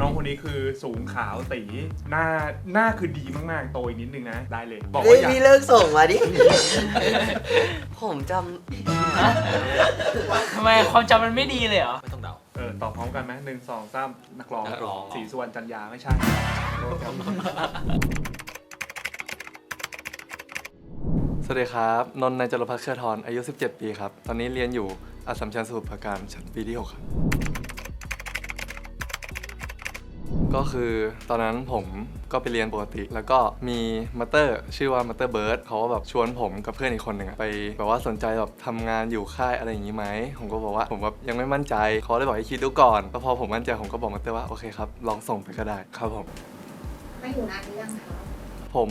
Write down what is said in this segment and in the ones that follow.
น้องคนนี้คือสูงขาวตีหน้าหน้าคือดีมากๆโตอีกนิดนึงนะได้เลยบอกเฮ้ว่ายอยากพี่เลิกส่งมาดิ ผมจทำไมความจำมันไม่ดีเลยเหรอ ไม่ต้องเดา เออตอบพร้อมกันไหมหนึ่งสองสามนักร้องนักร้อง สีสุวรรณจันยาไม่ใช่โทษครับสวัสดีครับ นนท์นายจรพัฒน์เครือทรอายุ 17 ปีครับ ตอนนี้เรียนอยู่อัสสัมชัญสมุทรปราการชั้นปีที่ 6 ครับ ก็คือตอนนั้นผมก็ไปเรียนปกติ แล้วก็มีมาสเตอร์ชื่อว่ามาสเตอร์เบิร์ดเขาก็แบบชวนผมกับเพื่อนอีกคนหนึ่งอะไปแบบว่าสนใจแบบทำงานอยู่ค่ายอะไรอย่างนี้ไหมผมก็บอกว่าผมแบบยังไม่มั่นใจเขาเลยบอกให้คิดดูก่อนแล้วพอผมมั่นใจผมก็บอกมาสเตอร์ว่าโอเคครับลองส่งไปก็ได้ครับผมมาอยู่นานหรือยังคะผม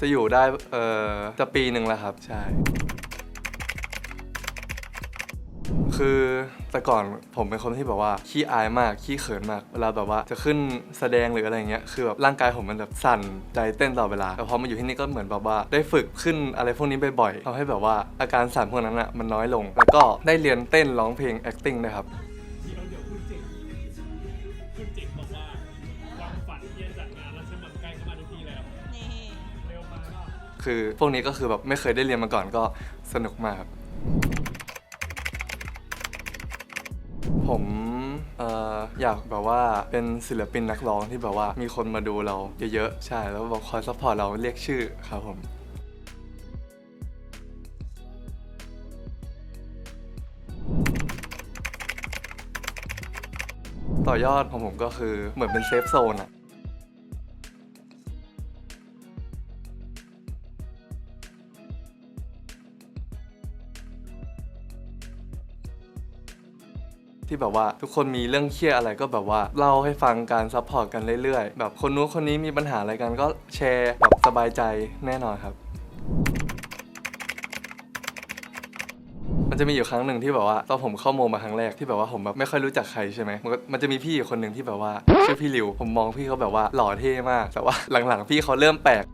จะอยู่ได้เอ่อจะปีหนึ่งแล้วครับ ใช่ คือแต่ก่อนผมเป็นคนที่แบบว่าขี้อายมากขี้เขินมาก เวลาแบบว่าจะขึ้นแสดงหรืออะไรเงี้ยคือแบบร่างกายผมมันแบบสั่นใจเต้นตลอดเวลาแต่พอมาอยู่ที่นี่ก็เหมือนแบบว่าได้ฝึกขึ้นอะไรพวกนี้บ่อยๆทำให้แบบว่าอาการสั่นพวกนั้นอะมันน้อยลง แล้วก็ได้เรียนเต้นร้องเพลง acting ด้วยครับคือพวกนี้ก็คือแบบไม่เคยได้เรียนมาก่อนก็สนุกมากครับ อยากแบบว่าเป็นศิลปินนักร้องที่แบบว่ามีคนมาดูเราเยอะๆ ใช่ แล้วบอกคอยซัพพอร์ตเราเรียกชื่อครับผมต่อยอดของผมก็คือเหมือนเป็นเซฟโซนอะ ที่แบบว่าทุกคนมีเรื่องเครียดอะไรก็แบบว่าเล่าให้ฟังการซัพพอร์ตกันเรื่อยๆ แบบคนนู้นคนนี้มีปัญหาอะไรกันก็แชร์แบบสบายใจแน่นอนครับมันจะมีอยู่ครั้งหนึ่งที่แบบว่าตอนผมเข้าโมมาครั้งแรกที่แบบว่าผมแบบไม่ค่อยรู้จักใครใช่ไหมมันก็มันจะมีพี่คนหนึ่งที่แบบว่าชื่อพี่ริวผมมองพี่เขาแบบว่าหล่อเท่มากแต่ว่าหลังๆ พี่เขาเริ่มแปลก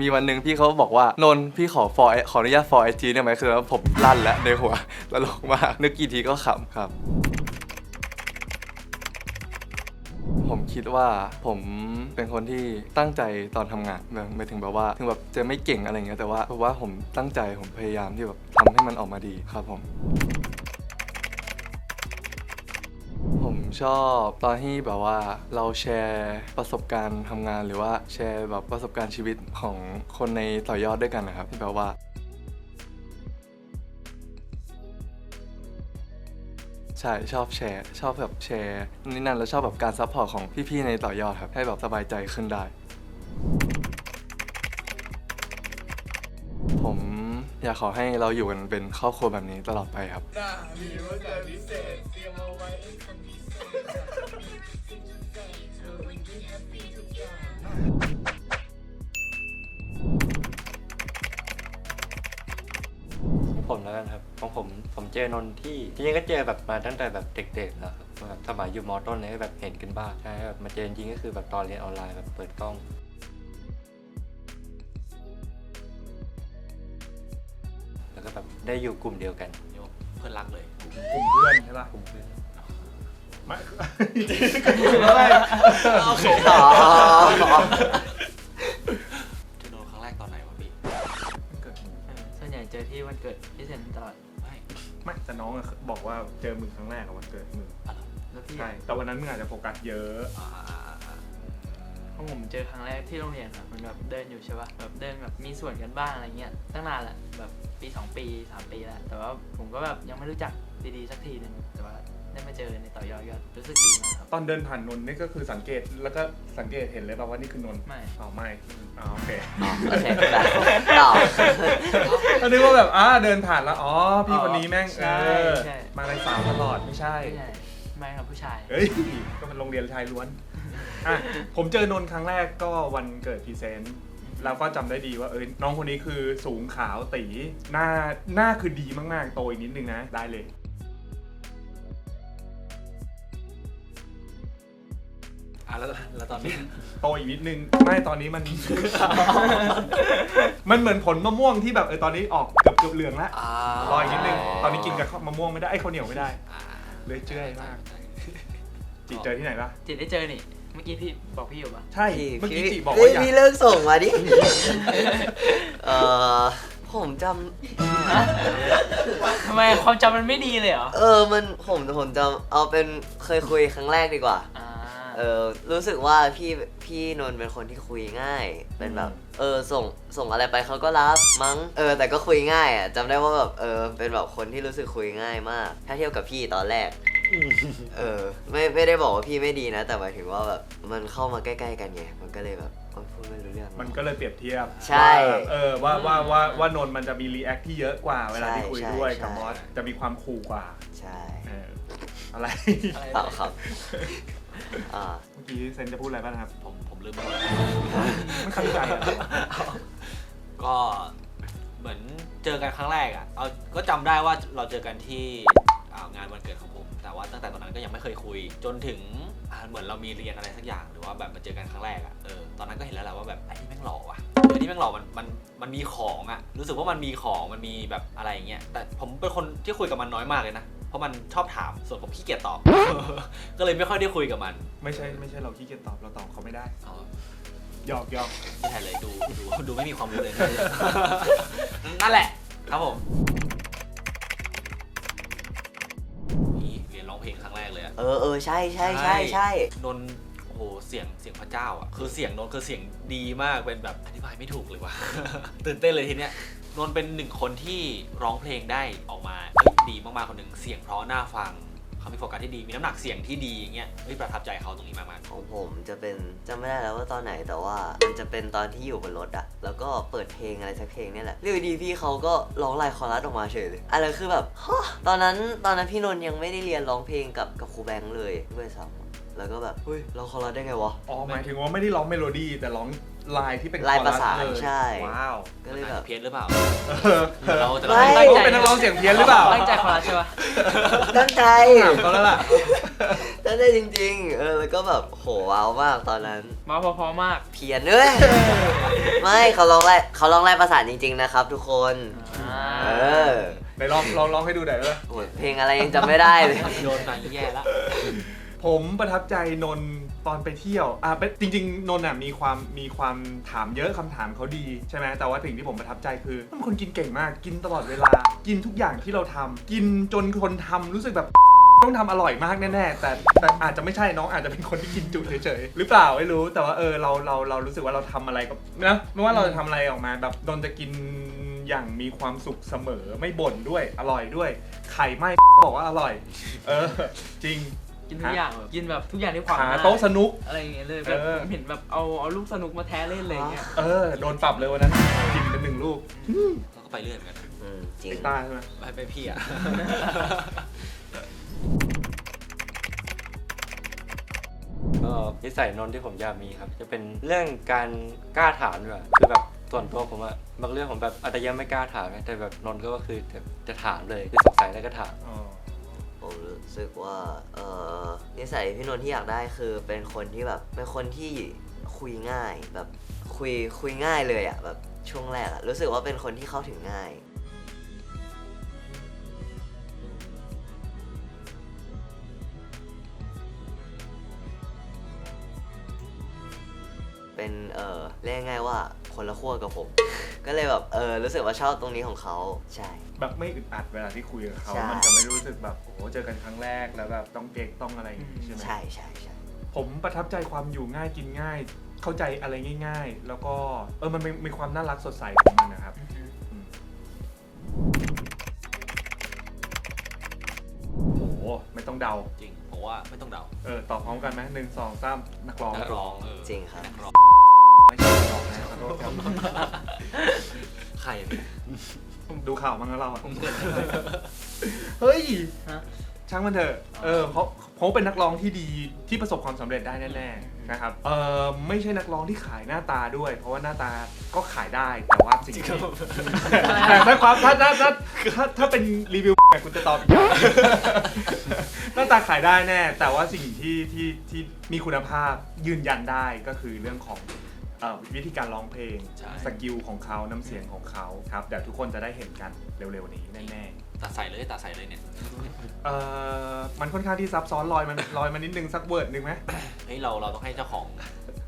มีวันหนึ่งพี่เขาบอกว่านนท์พี่ขอฟอขออนุญาตฟอไอจีได้ไหมคือผมลั่นแล้วในหัวตลกมากนึกกี่ทีก็ขำครับ ผมคิดว่าผมเป็นคนที่ตั้งใจตอนทำงานแบบหมายถึงแบบว่า ถึงแบบจะไม่เก่งอะไรเงี้ยแต่ว่าเพราะว่าผมตั้งใจผมพยายามที่แบบทำให้มันออกมาดีครับผม ชอบตอนที่แบบว่าเราแชร์ประสบการณ์ทำงานหรือว่าแชร์แบบประสบการณ์ชีวิตของคนในต่อยอดด้วยกันนะครับที่แบบว่า ใช่ชอบแชร์ ชอบแบบแชร์นี่นั่นแล้วชอบแบบการซัพพอร์ตของพี่ๆในต่อยอดครับให้แบบสบายใจขึ้นได้ ผมอยากขอให้เราอยู่กันเป็นครอบครัวแบบนี้ตลอดไปครับ ผมแล้วกันครับของผมผมเจอนนท์ที่จริงๆก็เจอแบบมาตั้งแต่แบบเด็กๆแล้วครับแบบสมัยอยู่มอต้นเลยก็แบบเห็นกันบ้างใช่แบบมาเจอจริงๆก็คือแบบตอนเรียนออนไลน์แบบเปิดกล้อง แล้วก็แบบได้อยู่กลุ่มเดียวกันเรียกว่าเพื่อนรักเลย กลุ่มเพื่อนใช่ปะกลุ่มเพื่อน ไม่โอเคำอ๋อเจอโดนครั้งแรกตอนไหนวะพี่เกิดมึงเออส่วนใหญ่เจอที่วันเกิดพี่เซนตลอดไม่ไม่แต่น้องอะบอกว่าเจอมึงครั้งแรกอะวันเกิดมึงอะไรแล้วพี่ใช่แต่วันนั้นมึงอาจจะโฟกัสเยอะอ่าอ่าอ่าอ่าของผมเจอครั้งแรกที่โรงเรียนครับมันแบบเดินอยู่ใช่ปะแบบเดินแบบมีส่วนกันบ้างอะไรเงี้ยตั้งนานแหละแบบปีสองปีสามปีแล้วแต่ว่าผมก็แบบยังไม่รู้จักดีๆสักทีหนึ่งแต่ว่า ได้มาเจอในต่อยอดก็รู้สึกดีมากครับตอนเดินผ่านนนท์นี่ก็คือสังเกตแล้วก็สังเกตเห็นเลยป่าว่านี่คือนนท์ไม่อ๋อไม่อ๋อโอเคโอเคได้ต่อ ก็นึกว่าแบบอ่าเดินผ่านแล้วอ๋อพี่คนนี้แม่งใช่เออใช่ มาในสาวตลอดไม่ใช่ ไม่ใช่ไม่ครับผู้ชายเฮ้ย ก็เป็นโรงเรียนชายล้วน อะ ผมเจอนนท์ครั้งแรกก็วันเกิดพรีเซนต์แล้วก็จำได้ดีว่าเออน้องคนนี้คือสูงขาวตี หน้าหน้าคือดีมาก ๆ โตอีกนิดนึงนะ ได้เลย แล้วแล้วตอนนี้ โตอีกนิดนึง ไม่ตอนนี้มัน มันเหมือนผลมะม่วงที่แบบเออตอนนี้ออกเกือบเกือบเหลืองแล้วอ่ารออีกนิดนึง ตอนนี้กินกับมะม่วงไม่ได้ไอ้ข้าวเหนียวไม่ได้อ่าเลยเจื้อยมาก จีเจอที่ไหนปะจิตได้เจอนี่เมื่อกี้พี่บอกพี่อยู่ปะใช่พี่เมื่อกี้พี่จีบอกพี่ว่าอยากพี่เลิกส่งมาดิ เออผมจทำไมความจำมันไม่ดีเลยเหรอำเออมันผมผมจำเอาเป็นเคยคุยครั้งแรกดีกว่า อ่า เออรู้สึกว่าพี่พี่นนท์เป็นคนที่คุยง่าย เป็นแบบ เออส่งส่งอะไรไปเขาก็รับมั้งเออแต่ก็คุยง่ายอะจำได้ว่าแบบเออเป็นแบบคนที่รู้สึกคุยง่ายมาก ถ้าเทียบกับพี่ตอนแรก เออ ไม่ไม่ได้บอกว่าพี่ไม่ดีนะ แต่หมายถึงว่าแบบมันเข้ามาใกล้ๆกันไงมันก็เลยแบบโอ๊ยพูดไม่รู้เรื่อง มันก็เลยเปรียบเทียบใช่ว่าเออว่าว่าว่าว่านนท์มันจะมีรีแอคที่เยอะกว่าเวลาที่คุยใช่ด้วยใช่กับมอสจะมีความขู่กว่าใช่เอออะไร อะไรเปล่าครับ อ่าเมื่อกี้เซนจะพูดอะไรบ้างนะครับ ผมผมลืมไปหมดไม่เข้าใจอะก็เหมือนเจอกันครั้งแรกอะเอาก็จำได้ว่าเราเจอกันที่อ่างานวันเกิดของผม แต่ว่าตั้งแต่ตอนนั้นก็ยังไม่เคยคุย จนถึงอ่าเหมือนเรามีเรียนอะไรสักอย่างหรือว่าแบบมาเจอกันครั้งแรกอะเออตอนนั้นก็เห็นแล้วแหละว่าแบบไอ้นี่แม่งหล่อว่ะไอ้นี่แม่งหล่อมันมันมันมีของอะรู้สึกว่ามันมีของมันมีแบบอะไรอย่างเงี้ยแต่ผมเป็นคนที่คุยกับมันน้อยมากเลยนะ เพราะมันชอบถามส่วนผมขี้เกียจตอบ ก็เลยไม่ค่อยได้คุยกับมันไม่ใช่ไม่ใช่เราขี้เกียจตอบเราตอบเขาไม่ได้เอาหยอกหยอกไม่ใช่เลยดูดูดูไม่มีความรู้เลยนะนั่นแหละครับผมนี่เรียนร้องเพลงครั้งแรกเลยอะเออเออใช่ใช่ใช่ใช่นนท์โอ้โหเสียงเสียงพระเจ้าอะคือเสียงนนท์คือเสียงดีมากเป็นแบบอธิบายไม่ถูกเลยว่ะ ตื่นเต้นเลยทีเนี้ยนนท์เป็นหนึ่งคนที่ร้องเพลงได้ออกมาเฮ้ย ดีมากๆคนหนึ่งเสียงเพราะน่าฟังเขามีโฟกัสที่ดีมีน้ำหนักเสียงที่ดีอย่างเงี้ยเฮ้ยประทับใจเขาตรงนี้มากๆของผมจะเป็นจำไม่ได้แล้วว่าตอนไหนแต่ว่ามันจะเป็นตอนที่อยู่บนรถอะแล้วก็เปิดเพลงอะไรสักเพลงเนี่ยแหละเรื่องดีพี่เขาก็ร้องลายคอรัสออกมาเฉยเลยอะไรคือแบบฮะตอนนั้นตอนนั้นพี่นนท์ยังไม่ได้เรียนร้องเพลงกับกับครูแบงค์เลยด้วยซ้ำ แล้วก็แบบเฮ้ยร้องคอรัสได้ไงวะ อ๋อหมายถึงว่าไม่ได้ร้องเมโลดี้แต่ร้องลายที่เป็นลายคอประสานเลยใช่ ว้าวก็เลยแบบ เพี้ยนหรือเปล่าเออเราจะไม่ ตั้งใจเป็นนักร้องเสียงเพี้ยนหรือเปล่าตั้งใจคอรัสใช่ปะตั้งใจถามเขาแล้วล่ะ ตั้งใจจริง ๆ เออแล้วก็แบบโหว้าวมากตอนนั้น มาพอๆมาก เพี้ยนเลย ไม่เขาร้องไล่เขาร้องไล่ประสานจริง ๆ นะครับ ทุกคนอ่าเออไหนลองลองร้องให้ดูหน่อยเลยโหเพลงอะไรยังจำไม่ได้เลยโดนมาแย่แล้ว ผมประทับใจนนท์ตอนไปเที่ยวอะเป็นจริง ๆ นนท์อะมีความมีความถามเยอะคำถามเขาดีใช่ไหมแต่ว่าสิ่งที่ผมประทับใจคือมันคนกินเก่งมากกินตลอดเวลา กินทุกอย่างที่เราทำกินจนคนทำรู้สึกแบบ ต้องทำอร่อยมากแน่ๆแต่แต่อาจจะไม่ใช่น้องอาจจะเป็นคนที่กินจุเฉยๆหรือเปล่าไม่รู้ แต่ว่าเออเราเราเรารู้สึกว่าเราทำอะไรก็นะไม่ว่าเราจะทำอะไรออกมาแบบนนท์จะกินอย่างมีความสุขเสมอไม่บ่นด้วยอร่อยด้วยไข่ไหม่ บอกว่าอร่อย เออ จริง กินทุกอย่างแบบกินแบบทุกอย่างที่ขวางหาหน้าโต๊ะสนุก อะไรอย่างเงี้ยเลยแบบเออ ผมเห็นแบบเอาเอาลูกสนุกมาแท้เล่นอะไรอย่างเงี้ยเออ โดนปรับเลยวันนั้น กินเป็นหนึ่งลูกเขาก็ไปเรื่อยเหมือนกันอืมจริงไอ้ตาใช่ไหมไปไปพี่อะ ก็นิสัยนนท์ที่ผมอยากมีครับ จะเป็นเรื่องการกล้าถามด้วยคือแบบส่วนตัวผมอะบางเรื่องผมแบบอาจจะยังไม่กล้าถามนะแต่แบบนนท์ก็คือจะจะถามเลยคือสงสัยแล้วก็ถาม อ๋อ ผมรู้สึกว่าเออนิสัยพี่นนท์ที่อยากได้คือเป็นคนที่แบบเป็นคนที่คุยง่ายแบบคุยคุยง่ายเลยอะแบบช่วงแรกอะรู้สึกว่าเป็นคนที่เข้าถึงง่าย เป็นเออเรียกง่ายว่าคนละขั้วกับผม ก็เลยแบบเออรู้สึกว่าชอบตรงนี้ของเขาใช่ แบบไม่อึดอัดเวลาที่คุยกับเขา ใช่ มันจะไม่รู้สึกแบบโอ้โหเจอกันครั้งแรกแล้วแบบต้องเก๊กต้องอะไรอย่างงี้ใช่ไหมใช่ใช่ใช่ ผมประทับใจความอยู่ง่ายกินง่าย เข้าใจอะไรง่าย ๆ แล้วก็เออมันมีมีความน่ารักสดใสของมันนะครับ โอ้โหไม่ต้องเดา จริงผมว่าไม่ต้องเดาเออตอบพร้อมกันไหมหนึ่งสองสามนักร้องนักร้องเออจริงครับ นักร้องไม่ใช่นักร้องนะขอโทษครับ ใครอะพี่ดูข่าวมั้งแล้วเราอะเฮ้ยฮะ ช่างมันเถอะเออเขาเพราะว่าเป็นนักร้องที่ดีที่ประสบความสำเร็จได้แน่ๆนะครับเออไม่ใช่นักร้องที่ขายหน้าตาด้วย เพราะว่าหน้าตาก็ขายได้แต่ว่าสิ่งที่แต่ถ้าความถ้าถ้าถ้าถ้าถ้าเป็นรีวิวเนี่ยคุณจะตอบอีกอย่างหน้าตาขายได้แน่ แต่ว่าสิ่งที่ที่ที่มีคุณภาพยืนยันได้ก็คือเรื่องของ เอ่อวิธีการร้องเพลง ใช่ สกิลของเขาน้ำเสียงของเขาครับเดี๋ยวทุกคนจะได้เห็นกันเร็วๆนี้แน่ๆตัดใส่เลยตัดใส่เลยเนี่ยเอ่อมันค่อนข้างที่ซับซ้อนลอยมันลอยมานิดนึงสักเวิร์ดหนึ่งไหมเฮ้ยเราเราต้องให้เจ้าของ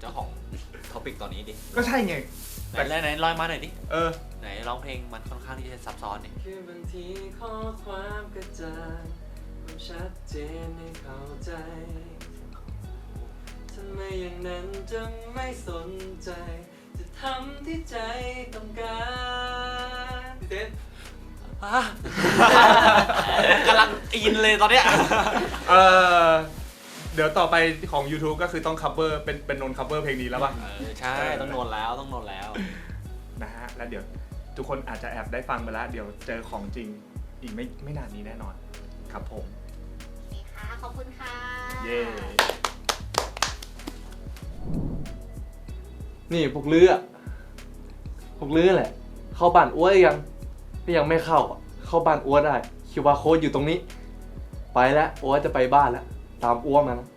เจ้าของท็อปิกตอนนี้ดิก็ใช่ไง ไหนไหนไหนลอยมาหน่อยดิเออไหนร้องเพลงมันค่อนข้างที่จะซับซ้อนนี่คือบางทีข้อความกระจ่างความชัดเจนให้เข้าใจ ทำไมอย่างนั้นจะไม่สนใจ จะทำที่ใจต้องการพี่เต้นกำลังอินเลยตอนเนี้ย เออเดี๋ยวต่อไปของ YouTube ก็คือต้อง cover เป็นเป็นนน cover เพลงนี้แล้วป่ะ เออใช่ต้องโนนแล้วต้องโนนแล้ว นะฮะ แล้วเดี๋ยวทุกคนอาจจะแอบได้ฟังไปแล้ว เดี๋ยวเจอของจริงอีกไม่ไม่นานนี้แน่นอน ครับผม โอเคค่ะ ขอบคุณค่ะ เย้ นี่พวกเลือพวกเลือแหละ เข้าบ้านอ้วนยังยังไม่เข้าอะเข้าบ้านอ้วนได้คิวบาโค้ดอยู่ตรงนี้ ไปแล้วอ้วนจะไปบ้านแล้ว ตามอ้วนมานะ